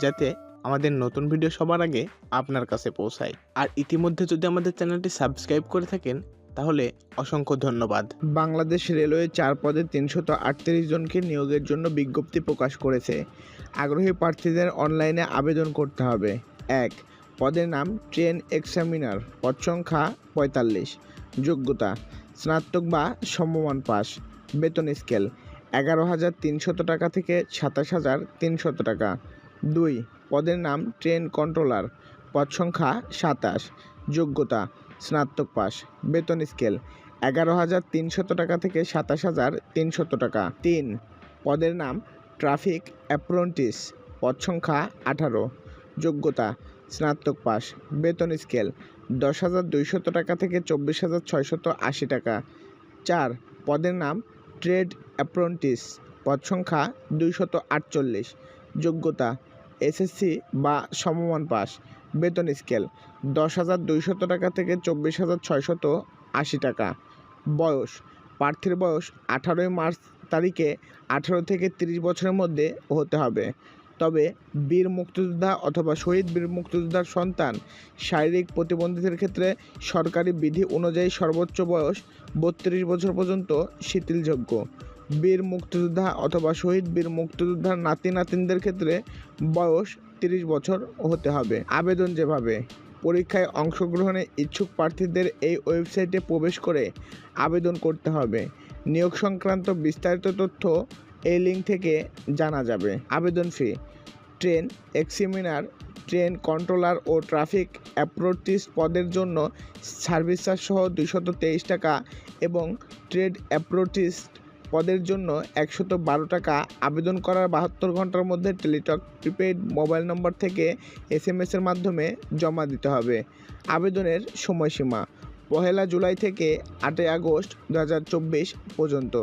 যাতে আমাদের নতুন ভিডিও সবার আগে আপনার কাছে পৌঁছায়। আর ইতিমধ্যে যদি আমাদের চ্যানেলটি সাবস্ক্রাইব করে থাকেন, তাহলে অসংখ্য ধন্যবাদ। বাংলাদেশ রেলওয়ে চার পদে তিনশত আটত্রিশ জনকে নিয়োগের জন্য বিজ্ঞপ্তি প্রকাশ করেছে। আগ্রহী প্রার্থীদের অনলাইনে আবেদন করতে হবে। এক, পদের নাম ট্রেন এক্সামিনার, পদ সংখ্যা পঁয়তাল্লিশ। যোগ্যতা, স্নাতক বা সমমান পাস। বেতন স্কেল, এগারো হাজার তিনশত টাকা থেকে সাতাশ হাজার তিনশত টাকা। দুই, পদের নাম ট্রেন কন্ট্রোলার, পদ সংখ্যা সাতাশ, যোগ্যতা স্নাতক পাস বেতন স্কেল এগারো হাজার তিনশত টাকা থেকে সাতাশ হাজার তিনশত টাকা। তিন, পদের নাম ট্রাফিক অ্যাপ্রন্টিস, পদ সংখ্যা আঠারো, যোগ্যতা স্নাতক পাস বেতন স্কেল দশ হাজার দুইশত টাকা থেকে চব্বিশ হাজার ছয়শত আশি টাকা। চার, পদের নাম ট্রেড অ্যাপ্রন্টিস, পদ সংখ্যা দুইশত আটচল্লিশ, যোগ্যতা এসএসসি বা সমমান পাস। বেতন স্কেল দশ হাজার দুইশত টাকা থেকে চব্বিশ হাজার ছয়শত আশি টাকা। বয়স, প্রার্থীর বয়স আঠারোই মার্চ তারিখে আঠারো থেকে তিরিশ বছরের মধ্যে হতে হবে। তবে বীর মুক্তিযোদ্ধা অথবা শহীদ বীর মুক্তিযোদ্ধার সন্তান শারীরিক প্রতিবন্ধীদের ক্ষেত্রে সরকারি বিধি অনুযায়ী সর্বোচ্চ বয়স বত্রিশ বছর পর্যন্ত শিথিলযোগ্য। বীর মুক্তিযোদ্ধা অথবা শহীদ বীর মুক্তিযোদ্ধার নাতি নাতিনদের ক্ষেত্রে বয়স তিরিশ বছর হতে হবে। আবেদন যেভাবে পরীক্ষায় অংশগ্রহণে ইচ্ছুক প্রার্থীদের এই ওয়েবসাইটে প্রবেশ করে আবেদন করতে হবে। নিয়োগ সংক্রান্ত বিস্তারিত তথ্য এই লিঙ্ক থেকে জানা যাবে। আবেদন fee, train examiner, train controller ও ট্রাফিক অ্যাপ্রোটিস পদের জন্য সার্ভিস চার্জ সহ দুইশত তেইশ টাকা এবং ট্রেড অ্যাপ্রোটিস পদের জন্য একশত বারো টাকা আবেদন করার বাহাত্তর ঘণ্টার মধ্যে টেলিটক প্রিপেইড মোবাইল নম্বর থেকে এস এম এসের মাধ্যমে জমা দিতে হবে। আবেদনের সময়সীমা, পহেলা জুলাই থেকে আটই আগস্ট দু হাজার চব্বিশ পর্যন্ত।